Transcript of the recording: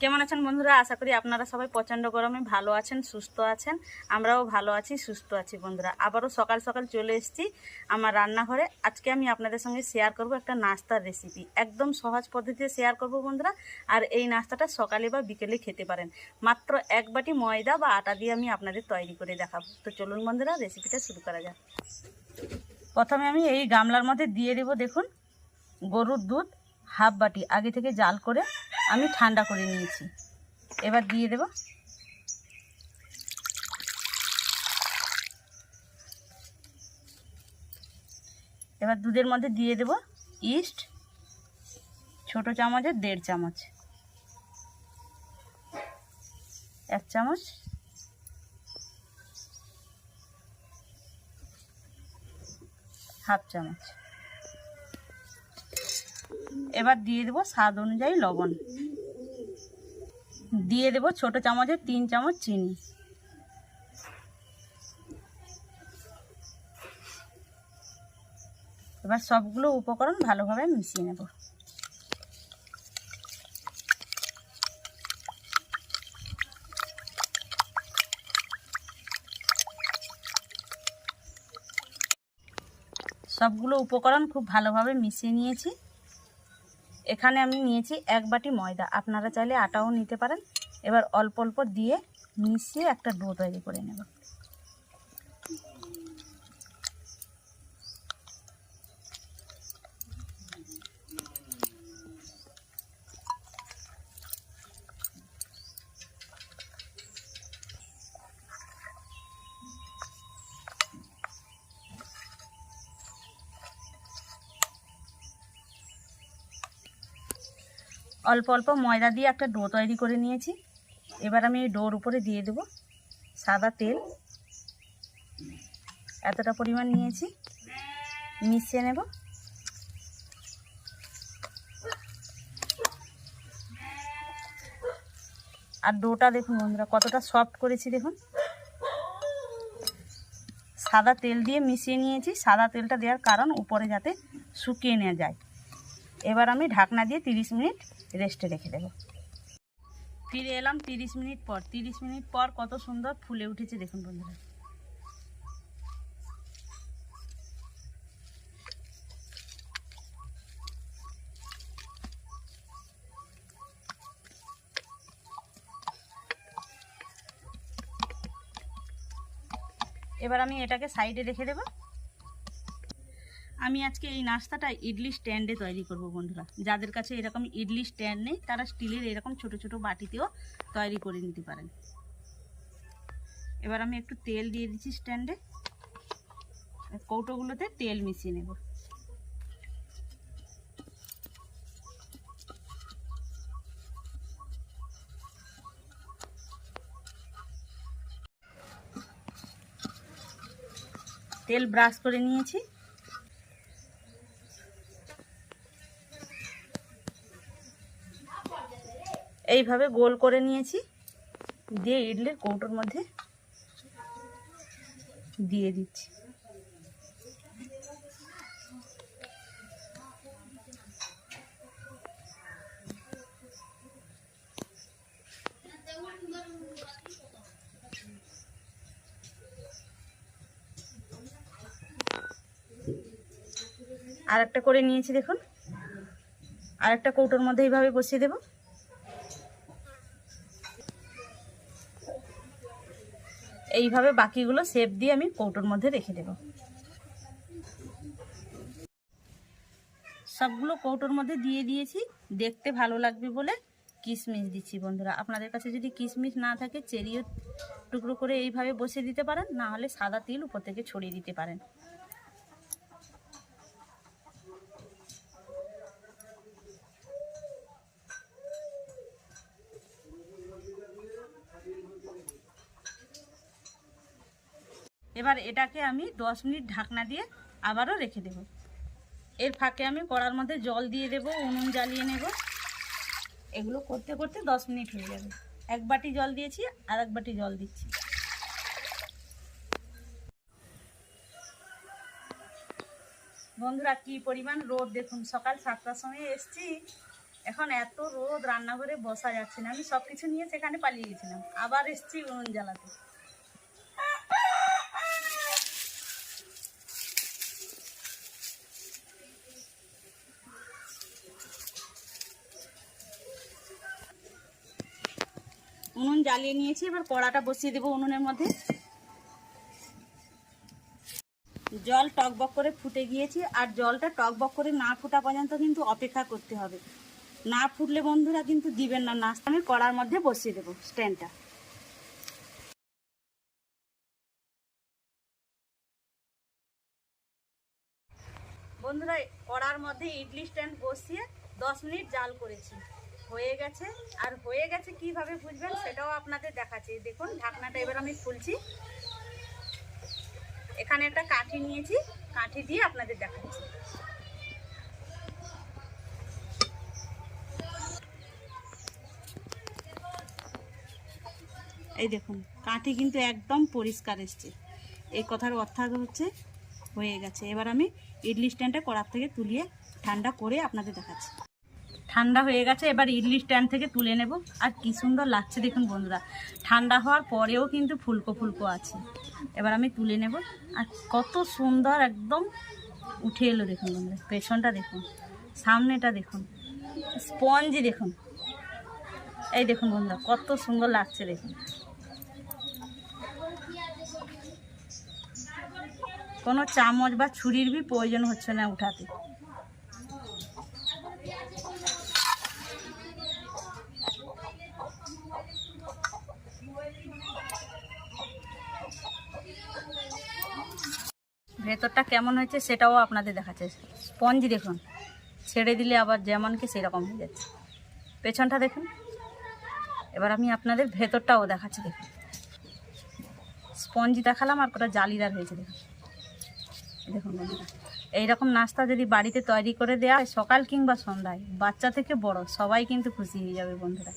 কেমন আছেন বন্ধুরা? আশা করি আপনারা সবাই প্রচণ্ড গরমে ভালো আছেন, সুস্থ আছেন। আমরাও ভালো আছি, সুস্থ আছি বন্ধুরা। আবারও সকাল সকাল চলে এসেছি আমার রান্নাঘরে। আজকে আমি আপনাদের সঙ্গে শেয়ার করব একটা নাস্তার রেসিপি একদম সহজ পদ্ধতিতে শেয়ার করব বন্ধুরা। আর এই নাস্তাটা সকালে বা বিকেলে খেতে পারেন। মাত্র এক বাটি ময়দা বা আটা দিয়ে আমি আপনাদের তৈরি করে দেখাবো। তো চলুন বন্ধুরা রেসিপিটা শুরু করা যাক। প্রথমে আমি এই গামলার মধ্যে দিয়ে দেব, দেখুন, গরুর দুধ। হাফ বাটি আগে থেকে জাল করে আমি ঠান্ডা করে নিয়েছি। এবার দিয়ে দেব। এবার দুধের মধ্যে দিয়ে দেব ইস্ট, ছোট চামচের দেড় চামচ। এক চামচ। হাফ চামচ। এবার দিয়ে দেবো স্বাদ অনুযায়ী লবণ। দিয়ে দেবো ছোট চামচের তিন চামচ চিনি। এবার সবগুলো উপকরণ ভালোভাবে মিশিয়ে নেব। সবগুলো উপকরণ খুব ভালোভাবে মিশিয়ে নিয়েছি। এখানে আমি নিয়েছি এক বাটি ময়দা। আপনারা চাইলে আটাও নিতে পারেন। এবার অল্প অল্প দিয়ে মিশিয়ে একটা ডো তৈরি করে নেব। অল্প অল্প ময়দা দিয়ে একটা ডো তৈরি করে নিয়েছি। এবার আমি এই ডোর উপরে দিয়ে দেব সাদা তেল। এতটা পরিমাণ নিয়েছি। মিশিয়ে নেব। আর ডোটা দেখুন বন্ধুরা, কতটা সফট করেছি দেখুন। সাদা তেল দিয়ে মিশিয়ে নিয়েছি। সাদা তেলটা দেওয়ার কারণ উপরে যাতে শুকিয়ে নেওয়া যায়। এবার আমি ঢাকনা দিয়ে তিরিশ মিনিট রেস্টে রেখে দেবো। ফিরে এলাম তিরিশ মিনিট পর। তিরিশ মিনিট পর কত সুন্দর ফুলে উঠেছে, দেখুন বন্ধুরা। এবার আমি এটাকে সাইডে রেখে দেবো। আমি আজকে এই নাস্তাটা ইডলি স্ট্যান্ডে তৈরি করব বন্ধুরা। যাদের কাছে এরকম ইডলি স্ট্যান্ড নেই, তারা স্টিলের এরকম ছোট ছোট বাটিতেও তৈরি করে নিতে পারেন। এবার আমি একটু তেল দিয়ে দিচ্ছি স্ট্যান্ডে। কৌটোগুলোতে তেল মিশিয়ে নেব। তেল ব্রাশ করে নিয়েছি। এইভাবে গোল করে নিয়েছি। দিয়ে ইডলির কৌটোর মধ্যে দিয়ে দিচ্ছি। আর একটা করে নিয়েছি দেখুন। আর একটা কৌটোর মধ্যে এইভাবে বসিয়ে দেবো। এইভাবে বাকিগুলো শেপ দিয়ে আমি কৌটোর মধ্যে রেখে দেব। সবগুলো কৌটোর মধ্যে দিয়ে দিয়েছি। দেখতে ভালো লাগবে বলে কিশমিশ দিচ্ছি বন্ধুরা। আপনাদের কাছে যদি কিশমিশ না থাকে, চেরিও টুকরো করে এইভাবে বসে দিতে পারেন, না হলে সাদা তিল উপর থেকে ছড়িয়ে দিতে পারেন। এবার এটাকে আমি দশ মিনিট ঢাকনা দিয়ে আবারও রেখে দেব। এর ফাঁকে আমি কড়ার মধ্যে জল দিয়ে দেব, উনুন জ্বালিয়ে নেব। এগুলো করতে করতে দশ মিনিট হয়ে যাবে। এক বাটি জল দিয়েছি, আর এক বাটি জল দিচ্ছি। বন্ধুরা, কি পরিমাণ রোদ দেখুন। সকাল সাতটার সময় এসছি। এখন এত রোদ রান্নাঘরে বসা যাচ্ছে না। আমি সব কিছু নিয়ে সেখানে পালিয়ে গেছিলাম। আবার এসছি উনুন জ্বালাতে। উনুন জ্বালিয়ে নিয়েছি, এবার কড়াটা বসিয়ে দেবো উনুনের মধ্যে। জল টকবক করে ফুটে গিয়েছে, আর জলটা টকবক করে না ফুটা পর্যন্ত কিন্তু অপেক্ষা করতে হবে। না ফুটলে বন্ধুরা কিন্তু দিবেন না নাস্তা। আমি কড়ার মধ্যে বসিয়ে দেবো স্ট্যান্ডটা। বন্ধুরা, কড়ার মধ্যে ইডলি স্ট্যান্ড বসিয়ে দশ মিনিট জাল করেছি। হয়ে গেছে। আর হয়ে গেছে কীভাবে বুঝবেন সেটাও আপনাদের দেখাচ্ছি। দেখুন, ঢাকনাটা এবার আমি খুলছি। এখানে একটা কাঠি নিয়েছি। কাঠি দিয়ে আপনাদের দেখাচ্ছি। এই দেখুন, কাঠি কিন্তু একদম পরিষ্কার এসছে। এই কথার অর্থ হচ্ছে হয়ে গেছে। এবার আমি ইডলি স্ট্যান্ডটা কড়ার থেকে তুলিয়ে ঠান্ডা করে আপনাদের দেখাচ্ছি। ঠান্ডা হয়ে গেছে, এবার ইডলি স্ট্যান্ড থেকে তুলে নেব। আর কি সুন্দর লাগছে দেখুন বন্ধুরা। ঠান্ডা হওয়ার পরেও কিন্তু ফুলকো ফুলকো আছে। এবার আমি তুলে নেব। আর কত সুন্দর একদম উঠে এলো দেখুন বন্ধুরা। পেছনটা দেখুন, সামনেটা দেখুন, স্পঞ্জি দেখুন। এই দেখুন বন্ধুরা, কত সুন্দর লাগছে দেখুন। কোনো চামচ বা ছুরির বি প্রয়োজন হচ্ছে না উঠাতে। ভেতরটা কেমন হয়েছে সেটাও আপনাদের দেখাচ্ছে। স্পঞ্জ দেখুন, ছেড়ে দিলে আবার যেমনকে সেরকম হয়ে যাচ্ছে। পেছনটা দেখুন। এবার আমি আপনাদের ভেতরটাও দেখাচ্ছি, দেখুন। স্পঞ্জি দেখালাম আর কটা জালিদার হয়েছে, দেখুন। দেখুন এইরকম নাস্তা যদি বাড়িতে তৈরি করে দেওয়া হয়, সকাল কিংবা সন্ধ্যায়, বাচ্চা থেকে বড়, সবাই কিন্তু খুশি হয়ে যাবে বন্ধুরা।